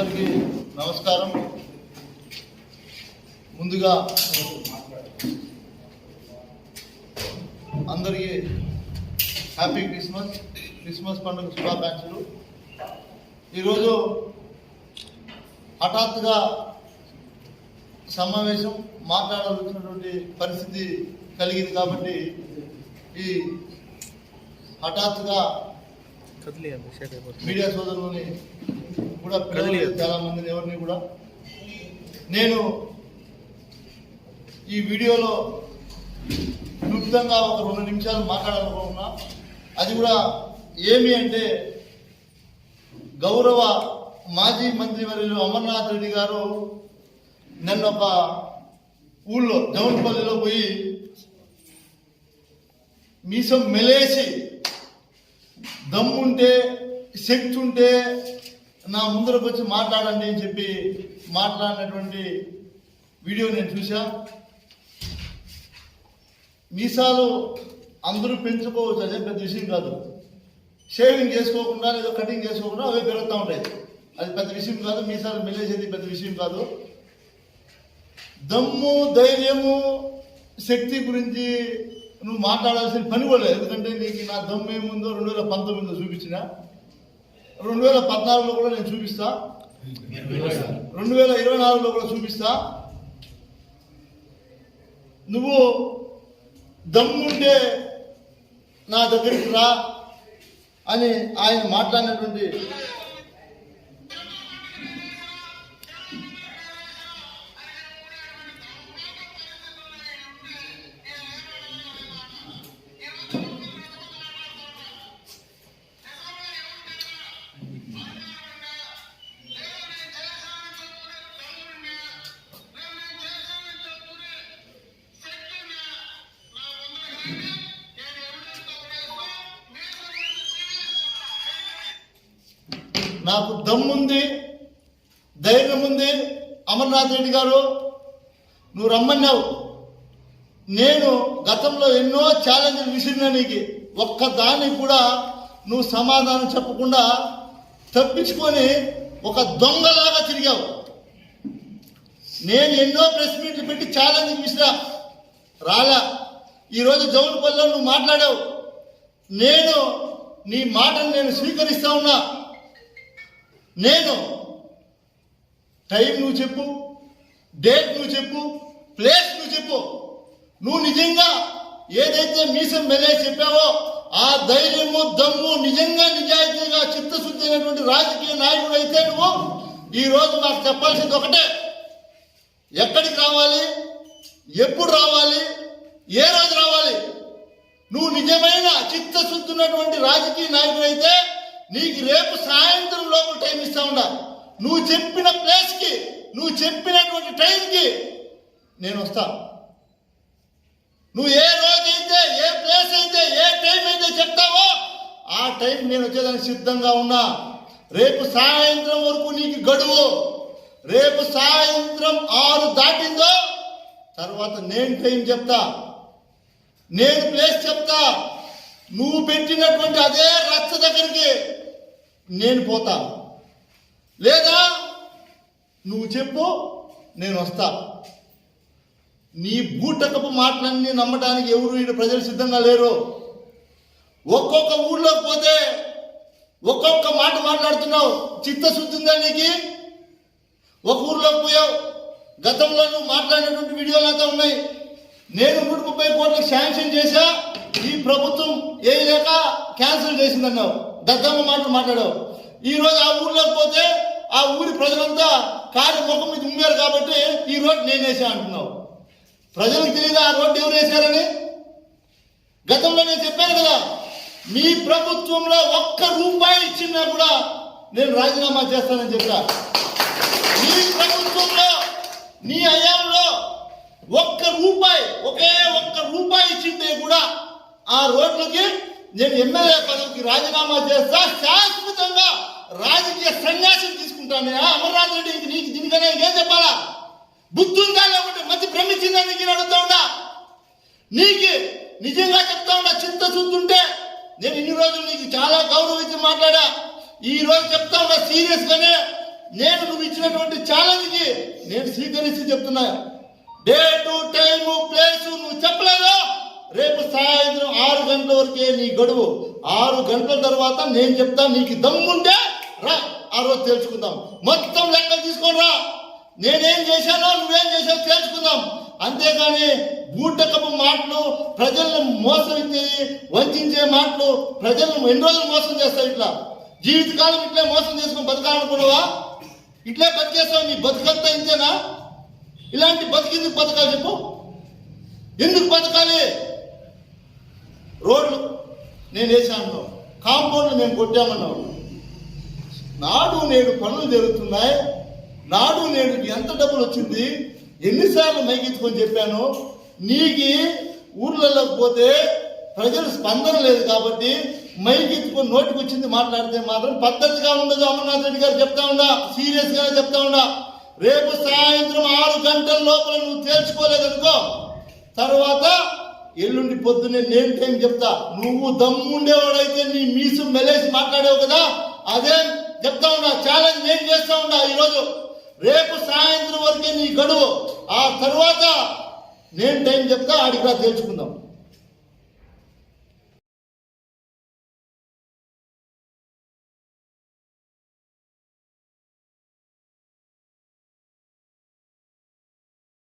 అందరికీ నమస్కారం. ముందుగా అందరికీ హ్యాపీ క్రిస్మస్ క్రిస్మస్ పండుగ శుభాకాంక్షలు. ఈరోజు హఠాత్తుగా సమావేశం మాట్లాడాల్సినటువంటి పరిస్థితి కలిగింది కాబట్టి ఈ హఠాత్తుగా మీడియా సోదరులని కూడా. చాలా మందిని ఎవరిని కూడా. నేను ఈ వీడియోలో క్లుప్తంగా ఒక రెండు నిమిషాలు మాట్లాడాలనుకుంటున్నా. అది కూడా ఏమి అంటే గౌరవ మాజీ మంత్రివర్యులు అమర్నాథ్ రెడ్డి గారు నన్ను ఒక ఊళ్ళో జవన్పల్లిలో పోయి మీసం మెలేసి దమ్ముంటే శక్తి ఉంటే నా ముందరకు వచ్చి మాట్లాడండి అని చెప్పి మాట్లాడినటువంటి వీడియో నేను చూసా మీసాలు అందరూ పెంచుకోవచ్చు అదే పెద్ద విషయం కాదు. షేవింగ్ చేసుకోకుండా లేదా కటింగ్ చేసుకోకుండా అవే పెరుగుతూ ఉంటాయి. అది పెద్ద విషయం కాదు మీసాలు మెల్లేసేది పెద్ద విషయం కాదు. దమ్ము ధైర్యము శక్తి గురించి నువ్వు మాట్లాడాల్సిన పని కూడా లేదు. ఎందుకంటే నీకు నా దమ్ము ఏముందో రెండు వేల పంతొమ్మిదిలో చూపించిన. రెండు వేల పద్నాలుగులో కూడా నేను చూపిస్తా. రెండు వేల ఇరవై నాలుగులో కూడా చూపిస్తా. నువ్వు దమ్ముంటే నా దగ్గరికి రా అని ఆయన మాట్లాడినటువంటి నాకు దమ్ముంది ధైర్యం ఉంది అమర్నాథ్ రెడ్డి గారు నువ్వు రమ్మన్నావు. నేను గతంలో ఎన్నో ఛాలెంజ్లు విసిరినా నీకు ఒక్క దానికి కూడా నువ్వు సమాధానం చెప్పకుండా తప్పించుకొని ఒక దొంగలాగా తిరిగావు. నేను ఎన్నో ప్రెస్ మీట్లు పెట్టి ఛాలెంజ్ విసిరా రాలా. ఈరోజు జౌన్పల్లిలో నువ్వు మాట్లాడావు. నేను నీ మాటను నేను స్వీకరిస్తా ఉన్నా. నేను టైం నువ్వు చెప్పు డేట్ నువ్వు చెప్పు ప్లేస్ నువ్వు చెప్పు. నువ్వు నిజంగా ఏదైతే మీసం మెలే చెప్పావో ఆ ధైర్యము దమ్ము నిజంగా నిజాయితీగా చిత్తశుద్ధి అయినటువంటి రాజకీయ నాయకుడు అయితే నువ్వు ఈరోజు నాకు చెప్పాల్సింది ఒకటే. ఎక్కడికి రావాలి? ఎప్పుడు రావాలి? ఏ రోజు రావాలి? నువ్వు నిజమైన చిత్తశుద్ధి ఉన్నటువంటి రాజకీయ నాయకుడు అయితే నీకు రేపు సాయంత్రం లోపల టైం ఇస్తా ఉండా. నువ్వు చెప్పిన ప్లేస్కి నువ్వు చెప్పినటువంటి టైంకి నేను వస్తా. నువ్వు ఏ రోజు అయితే ఏ ప్లేస్ అయితే ఏ టైం అయితే చెప్తావో ఆ టైం నేను వచ్చేదానికి సిద్ధంగా ఉన్నా. రేపు సాయంత్రం వరకు నీకు గడువు. రేపు సాయంత్రం ఆరు దాటిందో తర్వాత నేను టైం చెప్తా. నేను ప్లేస్ చెప్తా. నువ్వు పెట్టినటువంటి అదే రచ్చ దగ్గరికి నేను పోతా. లేదా నువ్వు చెప్పు నేను వస్తా. నీ బూటకపు మాటలన్నీ నమ్మడానికి ఎవరు ఈయన ప్రజలు సిద్ధంగా లేరు. ఒక్కొక్క ఊళ్ళోకి పోతే ఒక్కొక్క మాట మాట్లాడుతున్నావు చిత్తశుద్ధి ఉందా నీకు? ఒక ఊర్లోకి పోయావు గతంలో నువ్వు మాట్లాడినటువంటి వీడియోలు అంతా ఉన్నాయి. నేను నూట ముప్పై కోట్లకు శాంక్షన్ చేశా ఈ ప్రభుత్వం ఏ లేక క్యాన్సిల్ చేసిందన్నావు. దద్దమ్మ మాటలు మాట్లాడావు. ఈరోజు ఆ ఊర్లోకి పోతే ఆ ఊరి ప్రజలంతా కాలి ముఖం మీద ఉమ్మారు కాబట్టి ఈ రోడ్డు నేను వేసా అంటున్నావు. ప్రజలకు తెలియదు ఆ రోడ్డు ఎవరు వేశారని? గతంలో నేను చెప్పాను కదా మీ ప్రభుత్వంలో ఒక్క రూపాయి ఇచ్చినా కూడా నేను రాజీనామా చేస్తానని చెప్పా. మీ ప్రభుత్వంలో నీ హయాంలో ఒక్క రూపాయి ఒకే ఒక్క రూపాయి ఇచ్చింటే కూడా ఆ రోడ్లకి నేను ఎమ్మెల్యే పదవికి రాజీనామా చేస్తా శాశ్వతంగా రాజకీయ సన్యాసం తీసుకుంటాను. అమర్నాథ్ రెడ్డి ఇంక నీకు దీనికనే ఏం చెప్పాలా? బుద్ధుందా లేకుంటే మంచి భ్రమించిందా నీకు నేను అడుగుతా ఉండా నీకు నిజంగా చెప్తా ఉండా చింత చూస్తుంటే నేను ఇన్ని రోజులు నీకు చాలా గౌరవించి మాట్లాడా. ఈ రోజు చెప్తా ఉన్నా సీరియస్ గానే నేను నువ్వు ఇచ్చినటువంటి ఛాలెంజ్కి నేను స్వీకరించి చెప్తున్నా. డేటు టైము ప్లేస్ నువ్వు చెప్పలేదు రేపు సాయంత్రం ఆరు గంటల వరకే నీ గడువు. ఆరు గంటల తర్వాత నేను చెప్తా నీకు దమ్ముంటే రా ఆ రోజు తెలుసుకుందాం మొత్తం లెక్క తీసుకొని రా. నేనేం చేశానో నువ్వేం చేశావు తెలుసుకుందాం అంతేగాని బూటకపు మాటలు ప్రజలను మోసగించేది వంచే మాటలు ప్రజలను ఎన్ని రోజులు మోసం చేస్తావు ఇట్లా? జీవితకాలం ఇట్లే మోసం చేసుకుని బతకాలనుకున్నావా? ఇట్లే బతికేస్తావు నీ బతుకంతా ఇంతేనా? ఇలాంటి బతికిందుకు బతకాలి చెప్పు. ఎందుకు బతకాలి? రోడ్లు నేను వేసాను కాంపౌండ్ మేము కొట్టామన్నావు నాడు నేడు పనులు జరుగుతున్నాయి. నాడు నేడు ఎంత డబ్బులు వచ్చింది? ఎన్నిసార్లు మైగించుకొని చెప్పాను. నీకి ఊర్లలోకి పోతే ప్రజలు స్పందన లేదు కాబట్టి మైకెత్తుకొని నోటికి వచ్చింది మాట్లాడితే మాత్రం పద్ధతిగా ఉండదు అమర్నాథ్ రెడ్డి గారు చెప్తా ఉన్నా సీరియస్గా చెప్తా ఉన్నా. రేపు సాయంత్రం ఆరు గంటల లోపల నువ్వు తేల్చుకోలేదనుకో తర్వాత ఎల్లుండి పొద్దున్నే నేను టైం చెప్తా. నువ్వు దమ్ముండేవాడైతే నీ మీసు మెలేసి మాట్లాడావు కదా? అదే చెప్తా ఉన్నా. ఛాలెంజ్ నేను చేస్తా ఉన్నా ఈరోజు. రేపు సాయంత్రం వరకే నీ గడువు. ఆ తర్వాత నేను టైం చెప్తా ఆడికి తెలుసుకుందాం